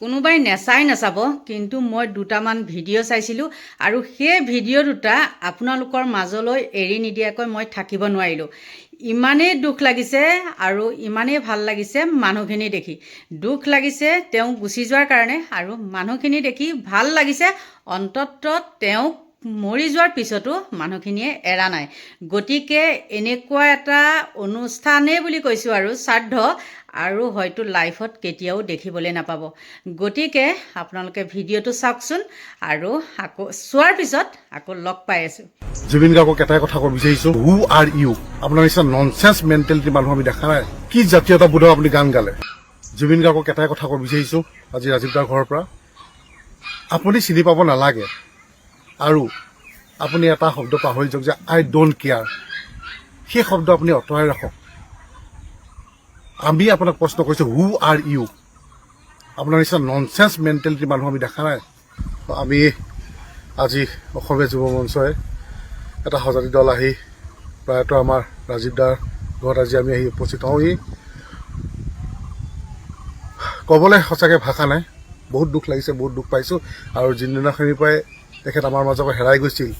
কোনোবাই নেচাই নাচাব, কিন্তু মই দুটামান ভিডিঅ' চাইছিলোঁ আৰু সেই ভিডিঅ' দুটা আপোনালোকৰ মাজলৈ এৰি নিদিয়াকৈ মই থাকিব নোৱাৰিলোঁ। ইমানেই দুখ লাগিছে আৰু ইমানেই ভালো লাগিছে মানুহখিনি দেখি। দুখ লাগিছে তেওঁ গুচি যোৱাৰ কাৰণে আৰু মানুহখিনি দেখি ভালো লাগিছে, অন্ততঃ তেওঁক মৰি যোৱাৰ পিছতো মানুহখিনিয়ে এৰা নাই। গতিকে এনেকুৱা এটা অনুষ্ঠানেই বুলি কৈছোঁ আৰু শ্ৰাদ্ধ আৰু হয়তো লাইফত কেতিয়াও দেখিবলৈ নাপাব। গতিকে আপোনালোকে ভিডিঅ'টো চাওকচোন আৰু আকৌ চোৱাৰ পিছত আকৌ লগ পাই আছোঁ। জুবিন গাৰ্গক এটাই কথা ক'ব বিচাৰিছো হু আৰ ইউ আপোনাৰ নিচিনা ননচেন্স মেণ্টেলিটি মানুহ আমি দেখা নাই। কি জাতীয়তা বোধৰ আপুনি গান গালে? জুবিন গাৰ্গক এটাই কথা ক'ব বিচাৰিছো আজি ৰাজীৱ দাৰ ঘৰৰ পৰা। আপুনি চিনি পাব নালাগে। আৰু আপুনি এটা শব্দ পাহৰি যাওক যে আই ডোণ্ট কেয়াৰ সেই শব্দ আপুনি আঁতৰাই ৰাখক। আমি আপোনাক প্ৰশ্ন কৰিছো হু আৰ ইউ আপোনাৰ নিচিনা ননচেন্স মেণ্টেলিটি মানুহ আমি দেখা নাই। আমি আজি অসমীয়া যুৱ মঞ্চই এটা সজাতি দল আহি প্ৰায়তো আমাৰ ৰাজীৱ দাৰ ঘৰত আজি আমি আহি উপস্থিত হওঁহি। ক'বলৈ সঁচাকৈ ভাষা নাই, বহুত দুখ লাগিছে, বহুত দুখ পাইছোঁ আৰু যিদিনাখনিৰ পৰাই তেখেত আমাৰ মাজৰ পৰা হেৰাই গৈছিল,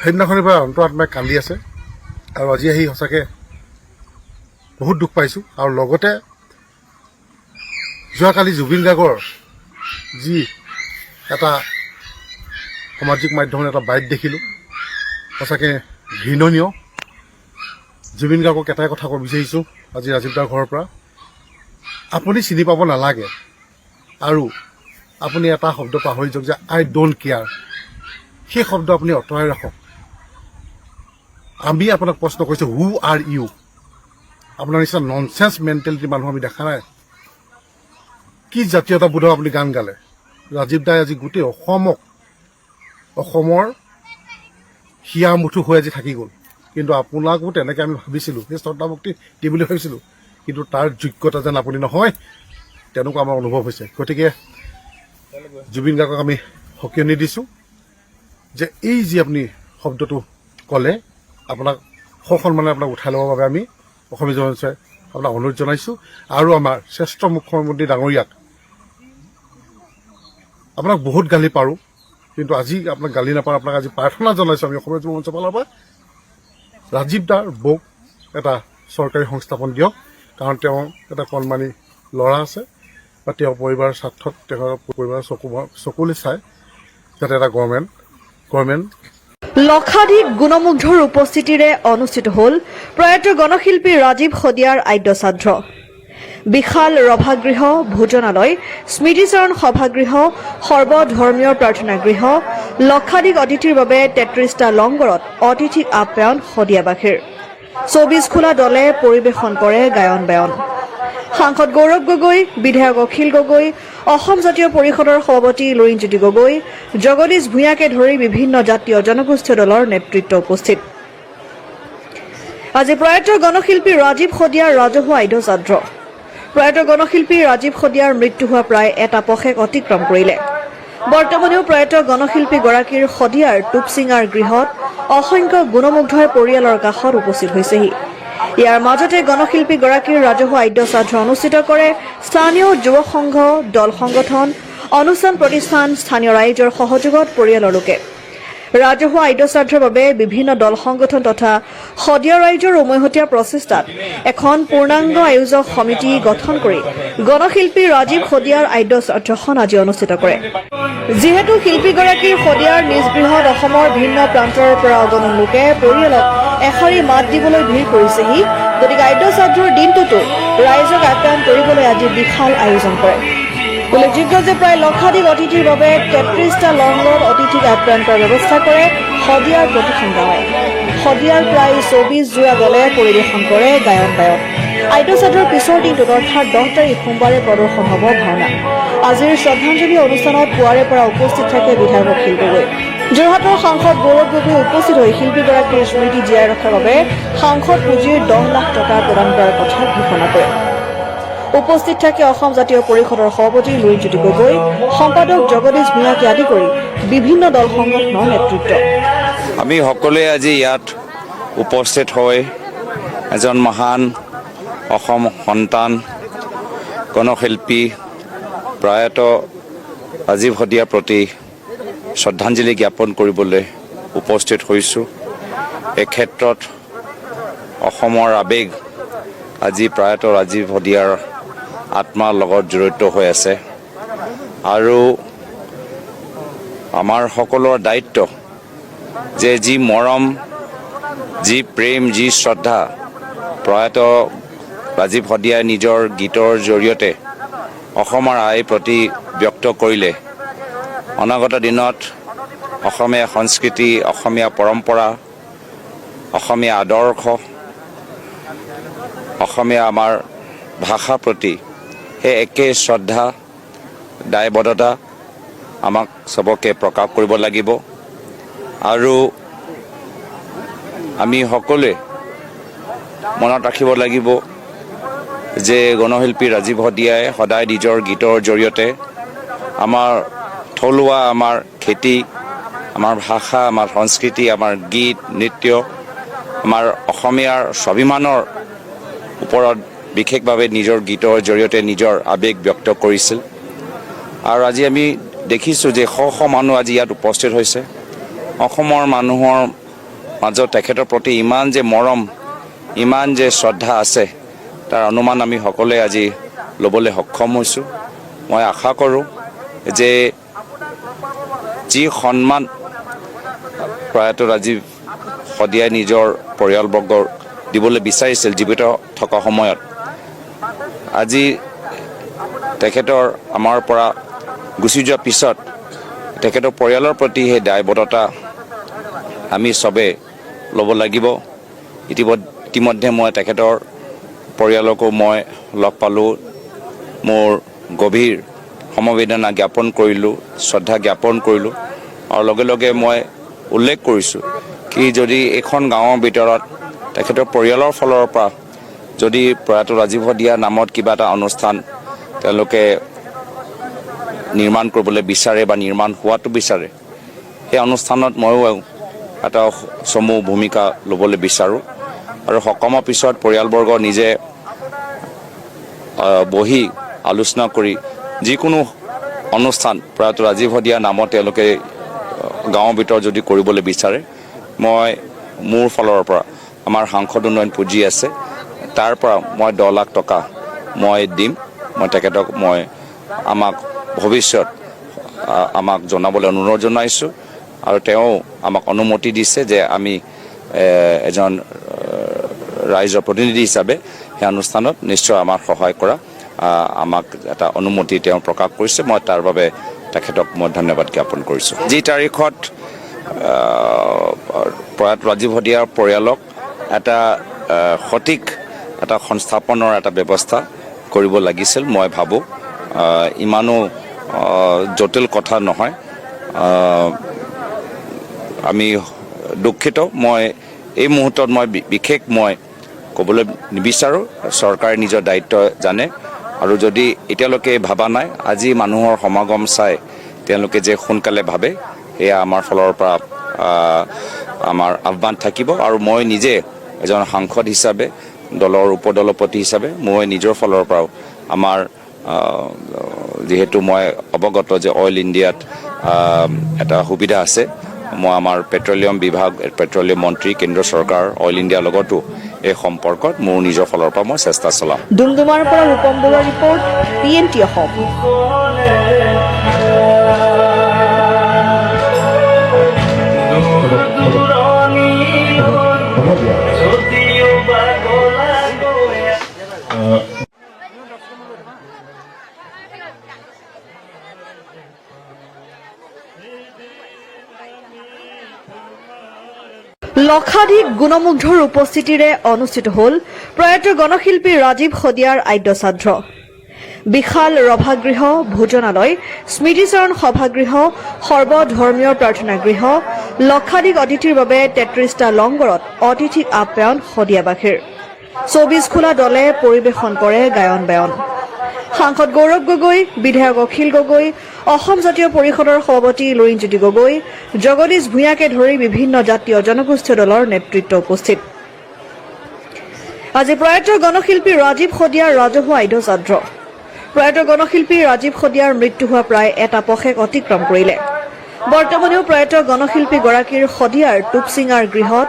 সেইদিনাখনিৰ পৰাই অন্ত আত্মাই কান্দি আছে আৰু আজি আহি সঁচাকৈ বহুত দুখ পাইছোঁ। আৰু লগতে যোৱাকালি জুবিন গাৰ্গৰ যি এটা সামাজিক মাধ্যমত এটা বাইট দেখিলোঁ, সঁচাকৈ ঘৃণনীয়। জুবিন গাৰ্গক এটাই কথা ক'ব বিচাৰিছোঁ, আজি ৰাজীৱ দাৰ ঘৰৰ পৰা। আপুনি চিনি পাব নালাগে। আৰু আপুনি এটা শব্দ পাহৰি যাওক যে আই ডোণ্ট কেয়াৰ। সেই শব্দ আপুনি আঁতৰাই ৰাখক। আমি আপোনাক প্ৰশ্ন কৰিছোঁ হু আৰ ইউ আপোনাৰ নিচিনা ননচেন্স মেণ্টেলিটি মানুহ আমি দেখা নাই। কি জাতীয়তা বোধৰ আপুনি গান গালে? ৰাজীৱ দাই আজি গোটেই অসমক, অসমৰ হিয়া মুঠু হৈ আজি থাকি গ'ল। কিন্তু আপোনাকো তেনেকৈ আমি ভাবিছিলোঁ সেই শ্ৰদ্ধা ভক্তি দিম বুলি ভাবিছিলোঁ। কিন্তু তাৰ যোগ্যতা যেন আপুনি নহয়, তেনেকুৱা আমাৰ অনুভৱ হৈছে। গতিকে জুবিন গাৰ্গক আমি সকিয়নি দিছোঁ যে এই যি আপুনি শব্দটো ক'লে, আপোনাক সসন্মানে আপোনাক উঠাই ল'বৰ বাবে আমি অসমীয়া জনসাই আপোনাক অনুৰোধ জনাইছোঁ। আৰু আমাৰ শ্ৰেষ্ঠ মুখ্যমন্ত্ৰী ডাঙৰীয়াক, আপোনাক বহুত গালি পাৰোঁ, কিন্তু আজি আপোনাক গালি নাপাওঁ, আপোনাক আজি প্ৰাৰ্থনা জনাইছোঁ আমি অসমীয়া যুৱ মঞ্চৰ ফালৰ পৰা। ৰাজীৱ দাৰ বৌক এটা চৰকাৰী সংস্থাপন দিয়ক, কাৰণ তেওঁ এটা কণমানি ল'ৰা আছে, বা তেওঁৰ পৰিবাৰৰ স্বাৰ্থত, তেওঁৰ পৰিবাৰৰ চকু চকুলৈ চাই, যাতে এটা গভৰ্ণমেণ্ট গভৰ্ণমেণ্ট লক্ষাধিক গুণমুগ্ধৰ উপস্থিতিৰে অনুষ্ঠিত হ'ল প্ৰয়াত গণশিল্পী ৰাজীৱ শদিয়াৰ আদ্য শ্ৰাদ্ধ বিশাল ৰভাগৃহ, ভোজনালয়, স্মৃতিচৰণ সভাগৃহ, সৰ্বধৰ্মীয় প্ৰাৰ্থনা গৃহ, লক্ষাধিক অতিথিৰ বাবে তেত্ৰিশটা লংগৰত অতিথিক আপ্যায়ন শদিয়াবাসীৰ। চৌবিশ খোলা দলে পৰিৱেশন কৰে গায়ন বায়ন সাংসদ গৌৰৱ গগৈ, বিধায়ক অখিল গগৈ অসম জাতীয় পৰিষদৰ সভাপতি লুৰিণজ্যোতি গগৈ জগদীশ ভূঞাকে ধৰি বিভিন্ন জাতীয় জনগোষ্ঠীয় দলৰ নেতৃত্ব উপস্থিত। আজি প্ৰয়াত গণশিল্পী ৰাজীৱ শদিয়াৰ ৰাজহুৱা শ্ৰাদ্ধ প্ৰয়াত গণশিল্পী ৰাজীৱ শদিয়াৰ মৃত্যু হোৱা প্ৰায় এটা পষেক অতিক্ৰম কৰিলে। বৰ্তমানেও প্ৰয়াত গণশিল্পীগৰাকীৰ শদিয়াৰ টুপচিঙাৰ গৃহত অসংখ্য গুণমুগ্ধৰ পৰিয়ালৰ কাষত উপস্থিত হৈছেহি। ইয়াৰ মাজতে গণশিল্পীগৰাকীৰ ৰাজহুৱা আদ্য শ্ৰাদ্ধ অনুষ্ঠিত কৰে স্থানীয় যুৱ সংঘ দল সংগঠন অনুষ্ঠান প্ৰতিষ্ঠান স্থানীয় ৰাইজৰ সহযোগত পৰিয়ালৰ লোকে। ৰাজহুৱা আদ্য শ্ৰাদ্ধৰ বাবে বিভিন্ন দল সংগঠন তথা শদিয়া ৰাইজৰ উমৈহতীয়া প্ৰচেষ্টাত এখন পূৰ্ণাংগ আয়োজক সমিতি গঠন কৰি গণশিল্পী ৰাজীৱ শদিয়াৰ আদ্য শ্ৰাদ্ধখন আজি অনুষ্ঠিত কৰে। যিহেতু শিল্পীগৰাকীৰ শদিয়াৰ নিজ গৃহত অসমৰ ভিন্ন প্ৰান্তৰ পৰা অগণন লোকে পৰিয়ালক এশাৰী মাত দিবলৈ ভিৰ কৰিছেহি। গতিকে আদ্য শ্ৰাদ্ধৰ দিনটোতো ৰাইজক আপ্যায়ন কৰিবলৈ আজি বিশাল আয়োজন কৰে। উল্লেখযোগ্য যে প্ৰায় লক্ষাধিক অতিথিৰ বাবে তেত্ৰিশটা লংগত অতিথিক আপ্যায়ন কৰাৰ ব্যৱস্থা কৰে, শদিয়াৰ প্ৰতিখন গাঁৱে শদিয়াৰ প্ৰায় চৌবিশ যোৰা দলে পৰিৱেশন কৰে গায়ন বায়ন আদ্য শ্ৰাদ্ধৰ পিছৰ দিনটোত অৰ্থাৎ দহ তাৰিখ সোমবাৰে প্ৰদৰ্শন হ'ব ভাওনা। আজিৰ শ্ৰদ্ধাঞ্জলি অনুষ্ঠানত পুৱাৰে পৰা উপস্থিত থাকে বিধায়ক অখিল গগৈ। যোৰহাটৰ সাংসদ গৌৰৱ গগৈ উপস্থিত হৈ শিল্পীগৰাকীৰ স্মৃতি জীয়াই ৰখাৰ বাবে সাংসদ পুঁজিৰ দহ লাখ টকা প্ৰদান কৰাৰ কথা ঘোষণা কৰে। উপস্থিত থাকে অসম জাতীয় পৰিষদৰ সভাপতি লুৰিণজ্যোতি গগৈ সম্পাদক জগদীশ ভূঞাকে আদি কৰি বিভিন্ন দল সংগঠনৰ নেতৃত্ব। আমি সকলোৱে আজি ইয়াত উপস্থিত হৈ এজন মহান অসম সন্তান গণশিল্পী প্ৰয়াত ৰাজীৱ শদিয়াৰ প্ৰতি শ্ৰদ্ধাঞ্জলি জ্ঞাপন কৰিবলৈ উপস্থিত হৈছোঁ। এই ক্ষেত্ৰত অসমৰ আৱেগ আজি প্ৰয়াত ৰাজীৱ শদিয়াৰ আত্মাৰ লগত জড়িত হৈ আছে। আৰু আমাৰ সকলোৰে দায়িত্ব যে যি মৰম যি প্ৰেম যি শ্ৰদ্ধা প্ৰয়াত ৰাজীৱ শদিয়াই নিজৰ গীতৰ জৰিয়তে অসমৰ আইৰ প্ৰতি ব্যক্ত কৰিলে। অনাগত দিনত অসমীয়া সংস্কৃতি অসমীয়া পৰম্পৰা অসমীয়া আদৰ্শ অসমীয়া আমাৰ ভাষাৰ প্ৰতি সেই একে শ্ৰদ্ধা দায়বদ্ধতা আমাক চবকে প্ৰকাশ কৰিব লাগিব। আৰু আমি সকলোৱে মনত ৰাখিব লাগিব যে গণশিল্পী ৰাজীৱ শদিয়াই সদায় নিজৰ গীতৰ জৰিয়তে আমাৰ থলুৱা আমাৰ খেতি, আমাৰ ভাষা, আমাৰ সংস্কৃতি, আমাৰ গীত, নৃত্য, আমাৰ অসমীয়াৰ স্বাভিমানৰ ওপৰত বিশেষভাৱে নিজৰ গীতৰ জৰিয়তে নিজৰ আৱেগ ব্যক্ত কৰিছিল। আৰু আজি আমি দেখিছোঁ যে শ শ মানুহ আজি ইয়াত উপস্থিত হৈছে। অসমৰ মানুহৰ মাজত তেখেতৰ প্ৰতি ইমান যে মৰম, ইমান যে শ্ৰদ্ধা আছে, তাৰ অনুমান আমি সকলোৱে আজি ল'বলৈ সক্ষম হৈছোঁ। মই আশা কৰোঁ যে যি সন্মান প্ৰয়াত ৰাজীৱ শদিয়াই নিজৰ পৰিয়ালবৰ্গৰ দিবলৈ বিচাৰিছিল জীৱিত থকা সময়ত। আজি তেখেতৰ আমাৰ পৰা গুচি যোৱাৰ পিছত তেখেতৰ পৰিয়ালৰ প্ৰতি সেই দায়বদ্ধতা আমি চবে ল'ব লাগিব। ইতিমধ্যে মই তেখেতৰ পৰিয়ালকো মই লগ পালোঁ। মোৰ গভীৰ সমবেদনা জ্ঞাপন কৰিলোঁ শ্ৰদ্ধা জ্ঞাপন কৰিলোঁ। আৰু লগে লগে মই উল্লেখ কৰিছোঁ কি যদি এইখন গাঁৱৰ ভিতৰত তেখেতৰ পৰিয়ালৰ ফালৰ পৰা যদি প্ৰয়াত ৰাজীৱ শদিয়া নামত কিবা এটা অনুষ্ঠান তেওঁলোকে নিৰ্মাণ কৰিবলৈ বিচাৰে বা নিৰ্মাণ হোৱাটো বিচাৰে সেই অনুষ্ঠানত ময়ো এটা চমু ভূমিকা ল'বলৈ বিচাৰোঁ। আৰু সকামৰ পিছত পৰিয়ালবৰ্গ নিজে বহি আলোচনা কৰি যিকোনো অনুষ্ঠান প্ৰয়াত ৰাজীৱ শদিয়া নামত তেওঁলোকে গাঁৱৰ ভিতৰত যদি কৰিবলৈ বিচাৰে, মই মোৰ ফালৰ পৰা আমাৰ সাংসদ উন্নয়ন পুঁজি আছে, তাৰ পৰা মই দহ লাখ টকা মই দিম, মই তেখেতক মই আমাক ভৱিষ্যত আমাক জনাবলৈ অনুৰোধ জনাইছোঁ আৰু তেওঁ আমাক অনুমতি দিছে যে আমি এজন ৰাইজৰ প্ৰতিনিধি হিচাপে সেই অনুষ্ঠানত নিশ্চয় আমাক সহায় কৰা আমাক এটা অনুমতি তেওঁ প্ৰকাশ কৰিছে। মই তাৰ বাবে তেখেতক মই ধন্যবাদ জ্ঞাপন কৰিছোঁ। যি তাৰিখত প্ৰয়াত ৰাজীৱ শদিয়াৰ পৰিয়ালক এটা সঠিক এটা সংস্থাপনৰ এটা ব্যৱস্থা কৰিব লাগিছিল মই ভাবোঁ। ইমানো জটিল কথা নহয়। আমি দুখিত। মই এই মুহূৰ্তত মই বিশেষ মই ক'বলৈ নিবিচাৰোঁ। চৰকাৰে নিজৰ দায়িত্ব জানে। আৰু যদি এতিয়ালৈকে ভাবা নাই, আজি মানুহৰ সমাগম চাই তেওঁলোকে যে সোনকালে ভাবে, সেয়া আমাৰ ফালৰ পৰা আমাৰ আহ্বান থাকিব। আৰু মই নিজে এজন সাংসদ হিচাপে, দলৰ উপদলপতি হিচাপে, মই নিজৰ ফালৰ পৰাও আমাৰ যিহেতু মই অৱগত যে অইল ইণ্ডিয়াত এটা সুবিধা আছে, মই আমাৰ পেট্ৰলিয়াম বিভাগ, পেট্ৰলিয়াম মন্ত্ৰী, কেন্দ্ৰ চৰকাৰ, অইল ইণ্ডিয়াৰ লগতো এই সম্পৰ্কত মোৰ নিজৰ ফালৰ পৰা মই চেষ্টা চলাম। ডুমডুমাৰ পৰা ৰূপম বৰুৱাৰ report P N T Assam. লক্ষাধিক গুণমুগ্ধৰ উপস্থিতিৰে অনুষ্ঠিত হ'ল প্ৰয়াত গণশিল্পী ৰাজীৱ শদিয়াৰ আদ্য শ্ৰাদ্ধ বিশাল ৰভাগৃহ, ভোজনালয়, স্মৃতিচৰণ সভাগৃহ, সৰ্বধৰ্মীয় প্ৰাৰ্থনা গৃহ, লক্ষাধিক অতিথিৰ বাবে তেত্ৰিশটা লংগৰত অতিথিক আপ্যায়ন শদিয়াবাসীৰ। চৌবিশ খোলা দলে পৰিৱেশন কৰে গায়ন বায়ন সাংসদ গৌৰৱ গগৈ বিধায়ক অখিল গগৈ অসম জাতীয় পৰিষদৰ সভাপতি লুৰিণজ্যোতি গগৈ জগদীশ ভূঞাকে ধৰি বিভিন্ন জাতীয় জনগোষ্ঠীয় দলৰ নেতৃত্ব উপস্থিত। আজি প্ৰয়াত গণশিল্পী ৰাজীৱ শদিয়াৰ ৰাজহুৱা শ্ৰাদ্ধ প্ৰয়াত গণশিল্পী ৰাজীৱ শদিয়াৰ মৃত্যু হোৱা প্ৰায় এটা পষেক অতিক্ৰম কৰিলে। বৰ্তমানেও প্ৰয়াত গণশিল্পীগৰাকীৰ শদিয়াৰ টুপচিঙাৰ গৃহত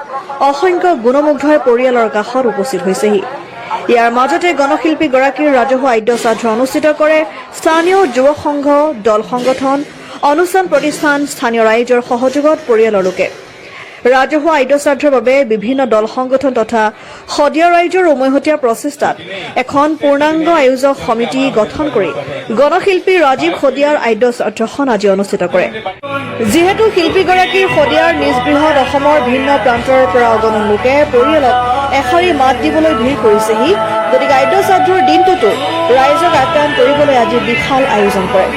অসংখ্য গুণমুগ্ধই পৰিয়ালৰ কাষত উপস্থিত হৈছেহি। ইয়াৰ মাজতে গণশিল্পীগৰাকীৰ ৰাজহুৱা আদ্য শ্ৰাদ্ধ অনুষ্ঠিত কৰে স্থানীয় যুৱ সংঘ দল সংগঠন অনুষ্ঠান প্ৰতিষ্ঠান স্থানীয় ৰাইজৰ সহযোগত পৰিয়ালৰ লোকে। ৰাজহুৱা আদ্য শ্ৰাদ্ধৰ বাবে বিভিন্ন দল সংগঠন তথা শদিয়া ৰাইজৰ উমৈহতীয়া প্ৰচেষ্টাত এখন পূৰ্ণাংগ আয়োজক সমিতি গঠন কৰি গণশিল্পী ৰাজীৱ শদিয়াৰ আদ্য আজি অনুষ্ঠিত কৰে। যিহেতু শিল্পীগৰাকীৰ শদিয়াৰ নিজ গৃহত অসমৰ ভিন্ন প্ৰান্তৰ পৰা অগণন লোকে পৰিয়ালক এশাৰী মাত দিবলৈ ভিৰ কৰিছেহি গতিকে আদ্য শ্ৰাদ্ধৰ দিনটোতো ৰাইজক আপ্যায়ন কৰিবলৈ আজি বিশাল আয়োজন কৰে।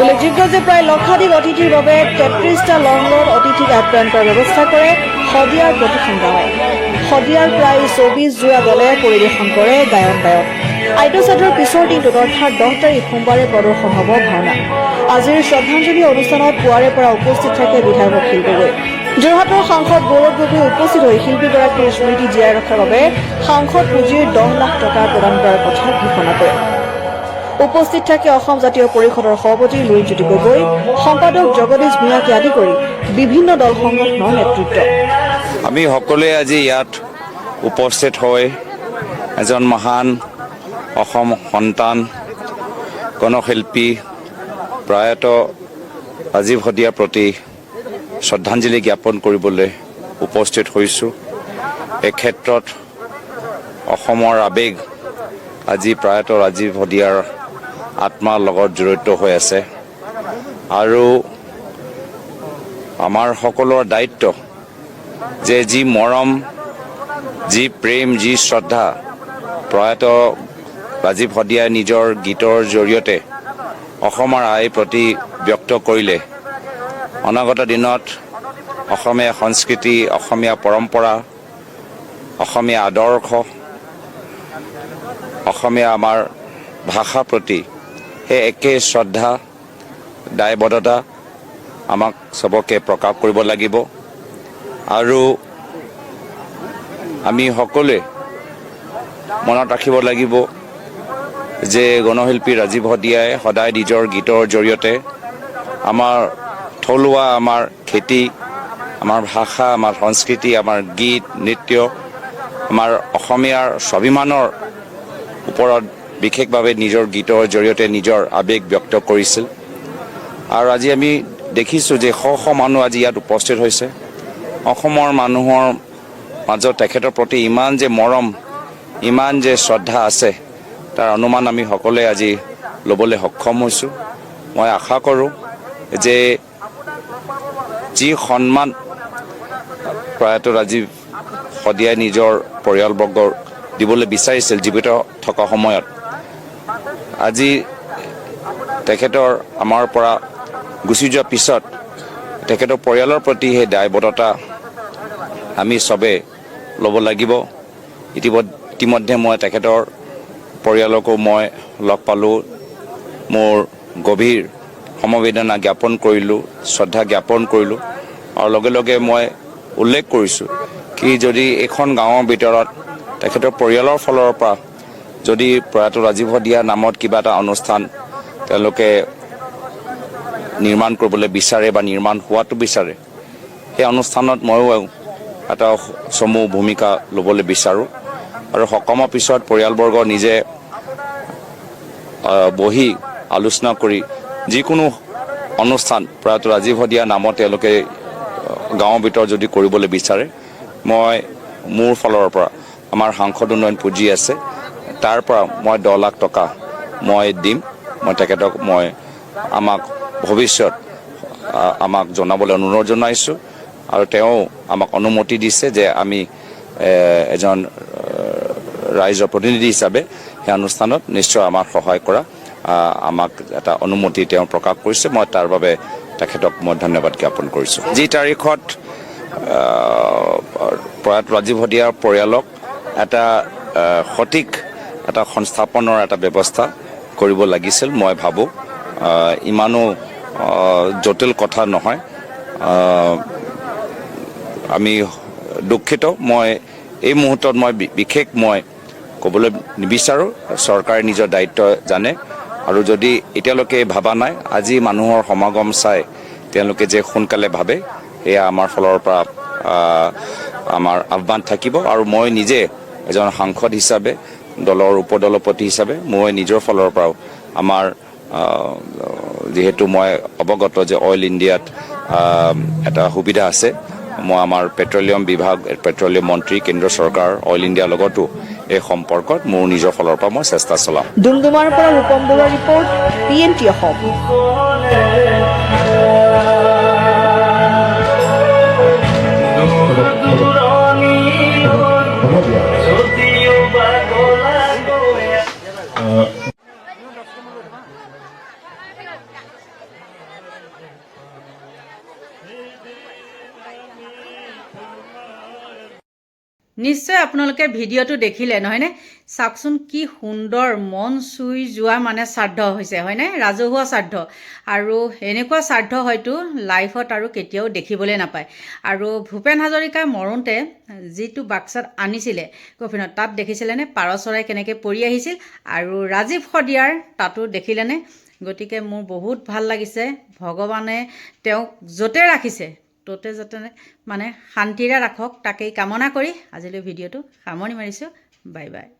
উল্লেখযোগ্য যে প্ৰায় লক্ষাধিক অতিথিৰ বাবে তেত্ৰিশটা লংগত অতিথিক আপ্যায়ন কৰাৰ ব্যৱস্থা কৰে, শদিয়াৰ প্ৰতিখন গাঁৱে শদিয়াৰ প্ৰায় চৌবিশ যোৰা দলে পৰিৱেশন কৰে গায়ন বায়ন আদ্য শ্ৰাদ্ধৰ পিছৰ দিনটোত অৰ্থাৎ দহ তাৰিখ সোমবাৰে প্ৰদৰ্শন হ'ব ভাওনা। আজিৰ শ্ৰদ্ধাঞ্জলি অনুষ্ঠানত পুৱাৰে পৰা উপস্থিত থাকে বিধায়ক অখিল গগৈ। যোৰহাটৰ সাংসদ গৌৰৱ গগৈ উপস্থিত হৈ শিল্পীগৰাকীৰ স্মৃতি জীয়াই ৰখাৰ বাবে সাংসদ পুঁজিৰ দহ লাখ টকা প্ৰদান কৰাৰ কথা ঘোষণা কৰে। উপস্থিত থাকে অসম জাতীয় পৰিষদৰ সভাপতি লুৰিণজ্যোতি গগৈ সম্পাদক জগদীশ ভূঞাকে আদি কৰি বিভিন্ন দল সংগঠনৰ নেতৃত্ব। আমি সকলোৱে আজি ইয়াত উপস্থিত হৈ এজন মহান অসম সন্তান গণশিল্পী প্ৰয়াত ৰাজীৱ শদিয়াৰ প্ৰতি শ্ৰদ্ধাঞ্জলি জ্ঞাপন কৰিবলৈ উপস্থিত হৈছোঁ। এই ক্ষেত্ৰত অসমৰ আৱেগ আজি প্ৰয়াত ৰাজীৱ শদিয়াৰ আত্মাৰ লগত জড়িত হৈ আছে। আৰু আমাৰ সকলোৰে দায়িত্ব যে যি মৰম যি প্ৰেম যি শ্ৰদ্ধা প্ৰয়াত ৰাজীৱ শদিয়াই নিজৰ গীতৰ জৰিয়তে অসমৰ আইৰ প্ৰতি ব্যক্ত কৰিলে। অনাগত দিনত অসমীয়া সংস্কৃতি অসমীয়া পৰম্পৰা অসমীয়া আদৰ্শ অসমীয়া আমাৰ ভাষাৰ প্ৰতি সেই একে শ্ৰদ্ধা, দায়বদ্ধতা আমাক চবকে প্ৰকাশ কৰিব লাগিব। আৰু আমি সকলোৱে মনত ৰাখিব লাগিব যে গণশিল্পী ৰাজীৱ শদিয়াই সদায় নিজৰ গীতৰ জৰিয়তে আমাৰ থলুৱা, আমাৰ খেতি, আমাৰ ভাষা, আমাৰ সংস্কৃতি, আমাৰ গীত, নৃত্য, আমাৰ অসমীয়াৰ স্বাভিমানৰ ওপৰত বিশেষভাৱে নিজৰ গীতৰ জৰিয়তে নিজৰ আৱেগ ব্যক্ত কৰিছিল। আৰু আজি আমি দেখিছোঁ যে শ শ মানুহ আজি ইয়াত উপস্থিত হৈছে। অসমৰ মানুহৰ মাজত তেখেতৰ প্ৰতি ইমান যে মৰম, ইমান যে শ্ৰদ্ধা আছে, তাৰ অনুমান আমি সকলোৱে আজি ল'বলৈ সক্ষম হৈছোঁ। মই আশা কৰোঁ যে যি সন্মান প্ৰয়াত ৰাজীৱ শদিয়াই নিজৰ পৰিয়ালবৰ্গৰ দিবলৈ বিচাৰিছিল, জীৱিত থকা সময়ত আজি তেখেতৰ আমাৰ পৰা গুচি যোৱাৰ পিছত তেখেতৰ পৰিয়ালৰ প্ৰতি সেই দায়বদ্ধতা আমি চবে ল'ব লাগিব। ইতিমধ্যে মই তেখেতৰ পৰিয়ালকো মই লগ পালোঁ মোৰ গভীৰ সমবেদনা জ্ঞাপন কৰিলোঁ শ্ৰদ্ধা জ্ঞাপন কৰিলোঁ। আৰু লগে লগে মই উল্লেখ কৰিছোঁ কি যদি এইখন গাঁৱৰ ভিতৰত তেখেতৰ পৰিয়ালৰ ফালৰ পৰা যদি প্ৰয়াত ৰাজীৱ শদিয়াৰ নামত কিবা এটা অনুষ্ঠান তেওঁলোকে নিৰ্মাণ কৰিবলৈ বিচাৰে বা নিৰ্মাণ হোৱাটো বিচাৰে, সেই অনুষ্ঠানত ময়ো এটা চমু ভূমিকা ল'বলৈ বিচাৰোঁ। আৰু সকামৰ পিছত পৰিয়ালবৰ্গ নিজে বহি আলোচনা কৰি যিকোনো অনুষ্ঠান প্ৰয়াত ৰাজীৱ শদিয়াৰ নামত তেওঁলোকে গাঁৱৰ ভিতৰত যদি কৰিবলৈ বিচাৰে, মই মোৰ ফালৰ পৰা আমাৰ সাংসদ উন্নয়ন পুঁজি আছে তাৰ মই দহ লাখ টকা মই দিম, মই তেখেতক মই আমাক ভৱিষ্যত আমাক জনাবলৈ অনুৰোধ জনাইছোঁ আৰু তেওঁ আমাক অনুমতি দিছে যে আমি এজন ৰাইজৰ প্ৰতিনিধি হিচাপে সেই অনুষ্ঠানত নিশ্চয় আমাক সহায় কৰা আমাক এটা অনুমতি তেওঁ প্ৰকাশ কৰিছে। মই তাৰ বাবে তেখেতক মই ধন্যবাদ জ্ঞাপন কৰিছোঁ। যি তাৰিখত প্ৰয়াত ৰাজীৱ শদিয়াৰ পৰিয়ালক এটা সঠিক এটা সংস্থাপনৰ এটা ব্যৱস্থা কৰিব লাগিছিল, মই ভাবোঁ। ইমানো জটিল কথা নহয়। আমি দুখিত। মই, এই মুহূৰ্তত মই বিশেষ মই ক'বলৈ নিবিচাৰোঁ। চৰকাৰে নিজৰ দায়িত্ব জানে। আৰু যদি এতিয়ালৈকে ভবা নাই, আজি মানুহৰ সমাগম চাই তেওঁলোকে যে সোনকালে ভাবে এয়া আমাৰ ফালৰ পৰা আমাৰ আহ্বান থাকিব। আৰু মই নিজে এজন সাংসদ হিচাপে দলৰ উপদলপতি হিচাপে মই নিজৰ ফালৰ পৰাও আমাৰ যিহেতু মই অৱগত যে অইল ইণ্ডিয়াত এটা সুবিধা আছে মই আমাৰ পেট্ৰলিয়াম বিভাগ পেট্ৰলিয়াম মন্ত্ৰী কেন্দ্ৰ চৰকাৰ অইল ইণ্ডিয়াৰ লগতো এই সম্পৰ্কত মোৰ নিজৰ ফালৰ পৰা মই চেষ্টা চলাম। ডুমডুমাৰ পৰা ৰূপম বৰুৱাৰ report P N T Assam নিশ্চয় আপোনালোকে ভিডিঅ'টো দেখিলে, নহয়নে? চাওকচোন কি সুন্দৰ মন চুই যোৱা মানে শ্ৰাদ্ধ হৈছে, হয়নে? ৰাজহুৱা শ্ৰাদ্ধ। আৰু এনেকুৱা শ্ৰাদ্ধ হয়তো লাইফত আৰু কেতিয়াও দেখিবলৈ নাপায়। আৰু ভূপেন হাজৰিকা মৰোঁতে যিটো বাক্সাত আনিছিলে কফিনত, তাত দেখিছিলেনে? পাৰ চৰাই কেনেকৈ পৰি আহিছিল আৰু ৰাজীৱ শদিয়াৰ তাতো দেখিলেনে? গতিকে মোৰ বহুত ভালো লাগিছে। ভগৱানে তেওঁক য'তে ৰাখিছে ত'তে যাতে মানে শান্তিৰে ৰাখক তাকেই কামনা কৰি আজিলৈ ভিডিঅ'টো সামৰণি মাৰিছোঁ। Bye bye.